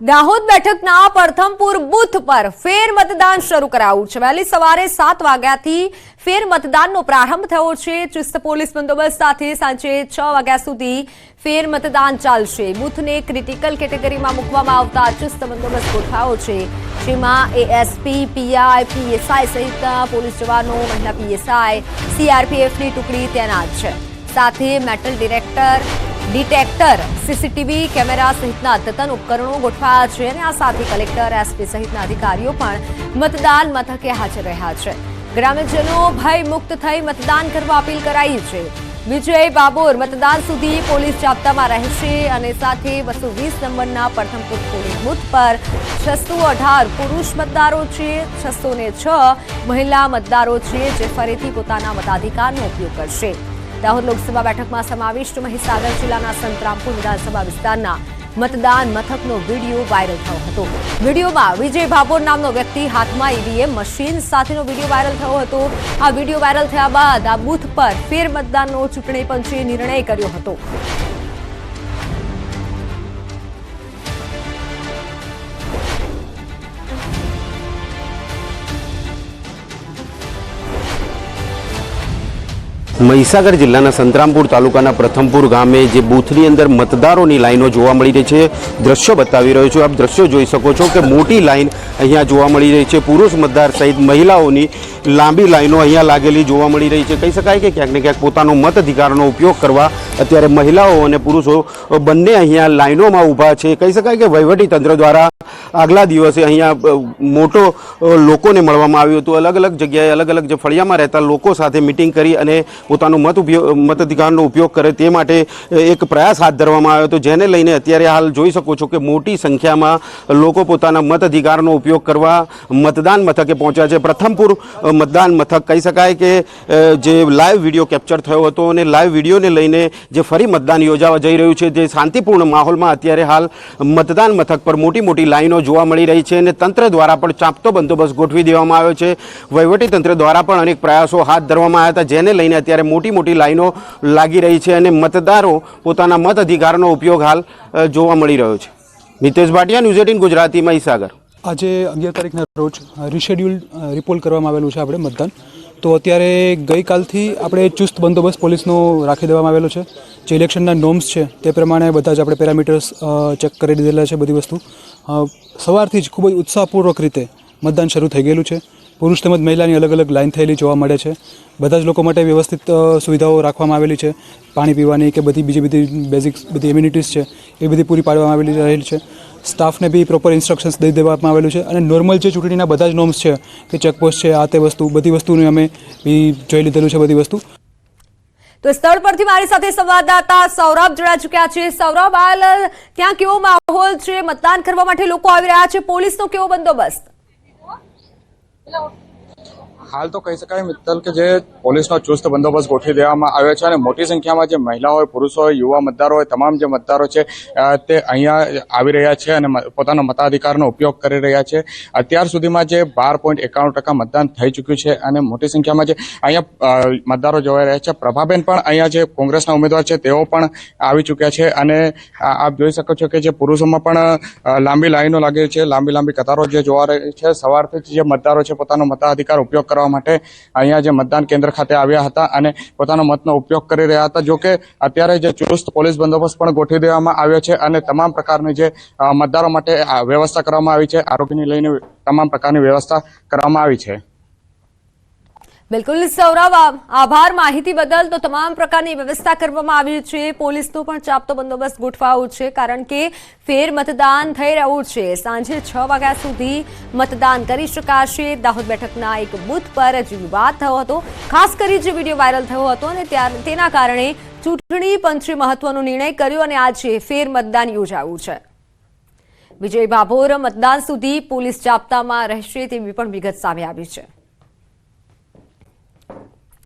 દાહોદ બેઠકના પ્રથમપુર બુથ પર ફેર મતદાન શરૂ કરાયું છે. વહેલી સવારે સાત વાગ્યાથી ફેર મતદાનનો પ્રારંભ થયો છે. ચુસ્ત પોલીસ બંદોબસ્ત સાથે સાંજે છ વાગ્યા સુધી ફેર મતદાન ચાલશે. બુથને ક્રિટિકલ કેટેગરીમાં મૂકવામાં આવતા ચુસ્ત બંદોબસ્ત ગોઠવાયો છે. જેમાં એએસપી પીઆઈ પીએસઆઈ સહિતના પોલીસ જવાનો, મહિલા પીએસઆઈ સીઆરપીએફની ટુકડી તૈનાત છે. સાથે metal director detector, CCTV camera સહિતના અદ્યતન ઉપકરણો ગોઠવાયા છે અને આ સાથે કલેક્ટર, એસપી સહિતના અધિકારીઓ પણ મતદાન મથકે હાજર રહ્યા છે. ગ્રામ્યજનો ભય મુક્ત થઈ મતદાન કરવા અપીલ કરાઈ છે. વિજય બાબોર મતદાન સુધી પોલીસ જાપ્તામાં રહેશે અને સાથે બસો વીસ નંબરના પ્રથમપુર પોલીસ બુથ પર છસો અઢાર પુરુષ મતદારો છે, છસો ને છ મહિલા મતદારો છે જે ફરીથી પોતાના મતાધિકારનો ઉપયોગ કરશે. દાહોદ લોકસભા બેઠકમાં સમાવિષ્ટ મહીસાગર જિલ્લાના સંતરામપુર વિધાનસભા વિસ્તારના મતદાન મથકનો વીડિયો વાયરલ થયો હતો. વિડીયોમાં વિજય ભાભોર નામનો વ્યક્તિ હાથમાં ઈવીએમ મશીન સાથેનો વીડિયો વાયરલ થયો હતો. આ વીડિયો વાયરલ થયા બાદ આ બૂથ પર ફેર મતદાનનો ચૂંટણી પંચે નિર્ણય કર્યો હતો. મહીસાગર જિલ્લાના સંતરામપુર તાલુકાના પ્રથમપુર ગામે જે બૂથની અંદર મતદારોની લાઈનો જોવા મળી રહી છે. દ્રશ્યો બતાવી રહ્યો છું. આપ દ્રશ્યો જોઈ શકો છો કે મોટી લાઈન અહીંયા જોવા મળી રહી છે. પુરુષ મતદાર સહિત મહિલાઓની લાંબી લાઈનો અહીંયા લાગેલી જોવા મળી રહી છે. કહી શકાય કે ક્યાંક ને ક્યાંક પોતાનો મત અધિકારનો ઉપયોગ કરવા અત્યારે મહિલાઓ અને પુરુષો બંને અહીંયા લાઈનોમાં ઊભા છે. કહી શકાય કે વહીવટી તંત્ર દ્વારા આગલા દિવસે અહીંયા મોટો લોકોને મળવામાં આવ્યું હતું. અલગ અલગ જગ્યાએ અલગ અલગ જે ફળિયામાં રહેતા લોકો સાથે મિટિંગ કરી અને પોતાનો મત ઉપયોગ, મતાધિકારનો ઉપયોગ કરે તે માટે એક પ્રયાસ હાથ ધરવામાં આવ્યો હતો, જેને લઈને અત્યારે હાલ જોઈ શકો છો કે મોટી સંખ્યામાં લોકો પોતાના મત અધિકારનો ઉપયોગ કરવા મતદાન મથકે પહોંચ્યા છે. પ્રથમપુર મતદાન મથક કહી શકાય કે જે લાઈવ વીડિયો કેપ્ચર થયો હતો અને લાઈવ વિડીયોને લઈને જે ફરી મતદાન યોજાવા જઈ રહ્યું છે, જે શાંતિપૂર્ણ માહોલમાં અત્યારે હાલ મતદાન મથક પર મોટી મોટી લાઈનો જોવા મળી રહી છે અને તંત્ર દ્વારા પણ ચાંપતો બંદોબસ્ત ગોઠવી દેવામાં આવ્યો છે. વહીવટી તંત્ર દ્વારા પણ અનેક પ્રયાસો હાથ ધરવામાં આવ્યા હતા, જેને લઈને અત્યારે મોટી મોટી લાઈનો લાગી રહી છે અને મતદારો પોતાના મત અધિકારનો ઉપયોગ હાલ જોવા મળી રહ્યો છે. મિતેશ ભાટિયા, ન્યૂઝ એટીન ગુજરાતી મહીસાગર આજે અગિયાર તારીખના રોજ રિશેડ્યુલ રિપોલ કરવામાં આવેલું છે આપણે મતદાન. તો અત્યારે ગઈકાલથી આપણે ચુસ્ત બંદોબસ્ત પોલીસનો રાખી દેવામાં આવેલો છે. જે ઇલેક્શનના નોર્મ્સ છે, તે પ્રમાણે બધા જ આપણે પેરામીટર્સ ચેક કરી દીધેલા છે બધી વસ્તુ. સવારથી જ ખૂબ જ ઉત્સાહપૂર્વક રીતે મતદાન શરૂ થઈ ગયેલું છે. પુરુષ તેમજ મહિલાની અલગ અલગ લાઈન થયેલી જોવા મળે છે. બધા જ લોકો માટે વ્યવસ્થિત સુવિધાઓ રાખવામાં આવેલી છે. પાણી પીવાની કે બધી બીજી બધી બેઝિક બધી ઇમ્યુનિટીઝ છે, એ બધી પૂરી પાડવામાં આવેલી રહેલી છે. સ્ટાફને બી પ્રોપર ઇન્સ્ટ્રક્શન્સ દઈ દેવામાં આવેલું છે અને નોર્મલ જે ચૂંટણીના બધા જ નોર્મ્સ છે, કે ચેકપોસ્ટ છે, આ તે વસ્તુ, બધી વસ્તુની અમે બી જોઈ લીધેલું છે બધી વસ્તુ. તો સ્થળ પરથી મારી સાથે સંવાદદાતા સૌરભ જોડા ચુક્યા છે. સૌરભ, હાલ ત્યાં કેવો માહોલ છે? મતદાન કરવા માટે લોકો આવી રહ્યા છે. પોલીસનો કેવો બંદોબસ્ત? Hello. હાલ તો કહી શકાય મિત્તલ કે જે પોલીસનો ચુસ્ત બંદોબસ્ત ગોઠવી દેવામાં આવ્યો છે અને મોટી સંખ્યામાં જે મહિલા હોય, પુરુષ હોય, યુવા મતદારો હોય, તમામ જે મતદારો છે તે અહીંયા આવી રહ્યા છે અને પોતાનો મતાધિકારનો ઉપયોગ કરી રહ્યા છે. અત્યાર સુધીમાં જે બાર પોઈન્ટ એકાણું ટકા મતદાન થઈ ચૂક્યું છે અને મોટી સંખ્યામાં જે અહીંયા મતદારો જોવાઈ રહ્યા છે. પ્રભાબેન પણ અહીંયા જે કોંગ્રેસના ઉમેદવાર છે, તેઓ પણ આવી ચૂક્યા છે અને આપ જોઈ શકો છો કે જે પુરુષોમાં પણ લાંબી લાઈનો લાગી છે, લાંબી લાંબી કતારો જે જોવા રહી છે. સવારથી જે મતદારો છે, પોતાનો મતાધિકાર ઉપયોગ કરવા માટે અહીંયા જે મતદાન કેન્દ્ર ખાતે આવ્યા હતા અને પોતાનો મતનો ઉપયોગ કરી રહ્યા હતા. જો કે અત્યારે જે ચુસ્ત પોલીસ બંદોબસ્ત પણ ગોઠવી દેવામાં આવ્યો છે અને તમામ પ્રકારની જે મતદારો માટે વ્યવસ્થા કરવામાં આવી છે. આરોગ્યની લઈને તમામ પ્રકારની વ્યવસ્થા કરવામાં આવી છે. બિલકુલ, સૌરવ આભાર માહિતી બદલ તો તમામ પ્રકારની વ્યવસ્થા કરવામાં આવી છે. પોલીસનો પણ ચાપતો બંદોબસ્ત ગોઠવાયો છે, કારણ કે ફેર મતદાન થઈ રહ્યું છે. સાંજે છ વાગ્યા સુધી મતદાન કરી શકાશે. દાહોદ બેઠકના એક બૂથ પર જે વિવાદ થયો હતો. ખાસ કરી જે વીડિયો વાયરલ થયો હતો અને તેના કારણે ચૂંટણી પંચે મહત્વનો નિર્ણય કર્યો અને આજે ફેર મતદાન યોજાયું છે. વિજય ભાભોર, મતદાન સુધી પોલીસ જાપ્તામાં રહેશે તેવી પણ વિગત સામે આવી છે.